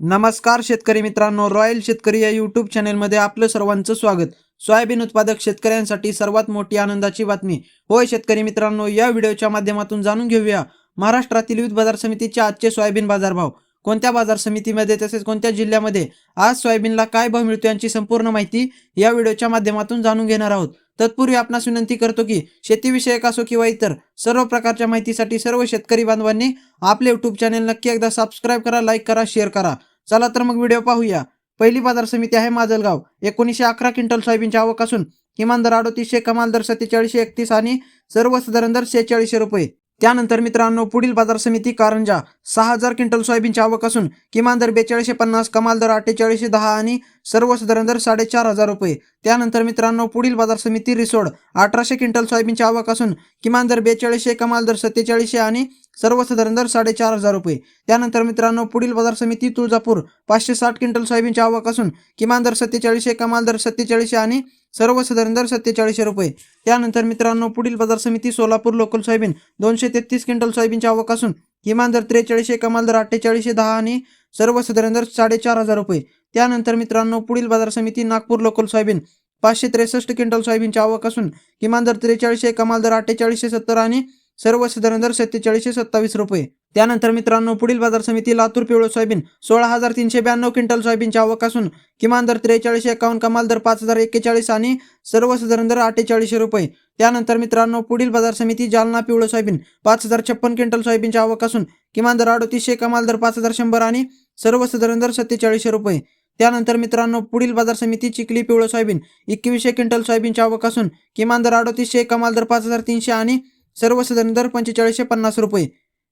नमस्कार शेतकरी मित्रांनो रॉयल शेतकरी या युट्यूब चॅनेलमध्ये आपलं सर्वांचं स्वागत. सोयाबीन उत्पादक शेतकऱ्यांसाठी सर्वात मोठी आनंदाची बातमी. होय शेतकरी मित्रांनो या व्हिडिओच्या माध्यमातून जाणून घेऊया. महाराष्ट्रातील विविध बाजार समितीचे आजचे सोयाबीन बाजारभाव. कोणत्या बाजार समितीमध्ये तसेच कोणत्या जिल्ह्यामध्ये आज सोयाबीनला काय भाव मिळतो यांची संपूर्ण माहिती या व्हिडिओच्या माध्यमातून जाणून घेणार आहोत. तत्पूर्वी आपणास विनंती करतो की शेतीविषयक असो किंवा इतर सर्व प्रकारच्या माहितीसाठी सर्व शेतकरी बांधवांनी आपले युट्यूब चॅनेल नक्की एकदा सबस्क्राईब करा लाईक करा शेअर करा. चला तर मग व्हिडिओ पाहूया. पहिली बाजार समिती आहे माजलगाव. एकोणीसशे अकरा क्विंटल सोयाबीनची आवक असून किमान दर अडोतीसशे कमाल दर सत्तेचाळीसशे एकतीस आणि सर्वसाधारण दर शेहेचाळीसशे रुपये. त्यानंतर मित्रांनो पुढील बाजार समिती कारंजा सहा हजार क्विंटल सोयाबीनची आवक असून किमान दर बेचाळीसशे पन्नास कमाल दर अठ्ठेचाळीसशे दहा आणि सर्वसाधारण दर साडेचार हजार रुपये. त्यानंतर मित्रांनो पुढील बाजार समिती रिसोड अठराशे क्विंटल सोयाबीनची आवक असून किमान दर बेचाळीसशे कमाल दर सत्तेचाळीसशे आणि सर्वसाधारण दर साडेचार हजार रुपये. त्यानंतर मित्रांनो पुढील बाजार समिती तुळजापूर. पाचशे साठ क्विंटल सोयाबीनची आवक असून किमान दर सत्तेचाळीसशे कमाल दर सत्तेचाळीसशे आणि सर्वसाधारण दर सत्तेचाळीसशे रुपये. त्यानंतर मित्रांनो पुढील बाजार समिती सोलापूर लोकल सोयाबीन. दोनशे तेहतीस क्विंटल सोयाबीनची आवक असून किमान दर त्रेचाळीसशे कमाल दर अठ्ठेचाळीसशे दहा आणि सर्वसाधारण दर साडेचार हजार रुपये. त्यानंतर मित्रांनो पुढील बाजार समिती नागपूर लोकल सोयाबीन. पाचशे त्रेसष्ट क्विंटल सोयाबीनची आवक असून किमान दर त्रेचाळीसशे कमाल दर अठ्ठेचाळीसशे सत्तर आणि सर्वसाधारण दर सत्तेचाळीसशे सत्तावीस रुपये. त्यानंतर मित्रांनो पुढील बाजार समिती लातूर पिवळं सोयाबीन सोळा हजार तीनशे ब्याण्णव क्विंटल सोयाबीनची आवक असून किमान दर त्रेचाळीस एकावन्न कमाल दर पाच हजार एक्केचाळीस आणि सर्वसाधारण दर अठ्ठेचाळीसशे रुपये. त्यानंतर मित्रांनो पुढील बाजार समिती जालना पिवळं सोयाबीन पाच हजार छप्पन क्विंटल सोयाबीनची आवक असून किमान दर अडोतीसशे कमाल दर पाच हजार शंभर आणि सर्वसाधारण दर सत्तेचाळीसशे रुपये. त्यानंतर मित्रांनो पुढील बाजार समिती चिखली पिवळं सोयाबीन एकवीसशे क्विंटल सोयाबीनची आवक असून किमान दर अडोतीसशे कमाल दर पाच हजार तीनशे आणि सर्वसाधारण दर पंचेचाळीसशे पन्नास रुपये.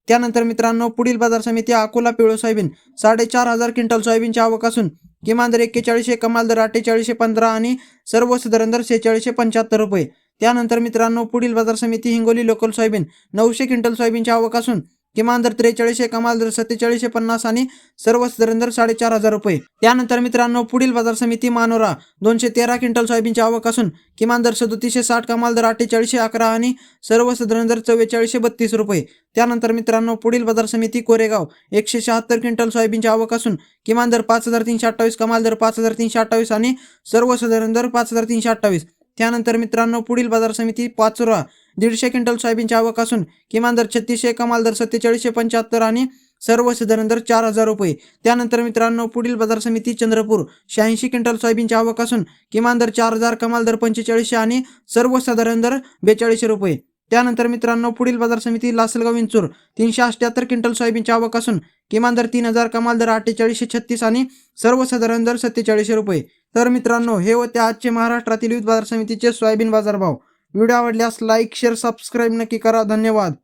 त्यानंतर मित्रांनो पुढील बाजार समिती अकोला पिवळं सोयाबीन. साडेचार हजार क्विंटल सोयाबीनची आवक असून किमान दर एक्केचाळीसशे कमाल दर अठ्ठेचाळीसशे पंधरा आणि सर्वसाधारण दर शेहेचाळीसशे पंच्याहत्तर रुपये. त्यानंतर मित्रांनो पुढील बाजार समिती हिंगोली लोकल सोयाबीन. नऊशे क्विंटल सोयाबीनची आवक असून किमान दर त्रेचाळीसशे कमाल दर सत्तेचाळीसशे पन्नास आणि सर्वसाधारण दर साडेचार हजार रुपये. त्यानंतर मित्रांनो पुढील बाजार समिती मानोरा दोनशे तेरा क्विंटल सोयाबीनची आवक असून किमान दर सदोतीसशे साठ कमाल दर अठ्ठेचाळीसशे अकरा आणि सर्वसाधारण दर चव्वेचाळीसशे बत्तीस रुपये. त्यानंतर मित्रांनो पुढील बाजार समिती कोरेगाव एकशे शहात्तर क्विंटल सोयाबीनची आवक असून किमान दर पाच हजार तीनशे अठ्ठावीस कमाल दर पाच हजार तीनशे अठ्ठावीस आणि सर्वसाधारण दर पाच हजार तीनशे अठ्ठावीस. त्यानंतर मित्रांनो पुढील बाजार समिती पाचोरा दीडशे क्विंटल सोयाबीनची आवक असून किमान दर छत्तीसशे कमाल दर सत्तेचाळीसशे पंच्याहत्तर आणि सर्वसाधारण दर चार हजार रुपये. त्यानंतर मित्रांनो पुढील बाजार समिती चंद्रपूर शहाऐंशी क्विंटल सोयाबीनची आवक असून किमान दर चार हजार कमाल दर पंचेचाळीसशे आणि सर्वसाधारण दर बेचाळीसशे रुपये. त्यानंतर मित्रांनो पुढील बाजार समिती लासलगाव विंचूर तीनशे अठ्ठ्याहत्तर क्विंटल सोयाबीनची आवक असून किमान दर तीन हजार कमाल दर अठ्ठेचाळीसशे छत्तीस आणि सर्वसाधारण दर सत्तेचाळीसशे रुपये. तर मित्रांनो हे होते आजचे महाराष्ट्रातील विविध बाजार समितीचे सोयाबीन बाजारभाव. व्हिडिओ आवडल्यास लाईक शेअर सबस्क्राईब नक्की करा. धन्यवाद.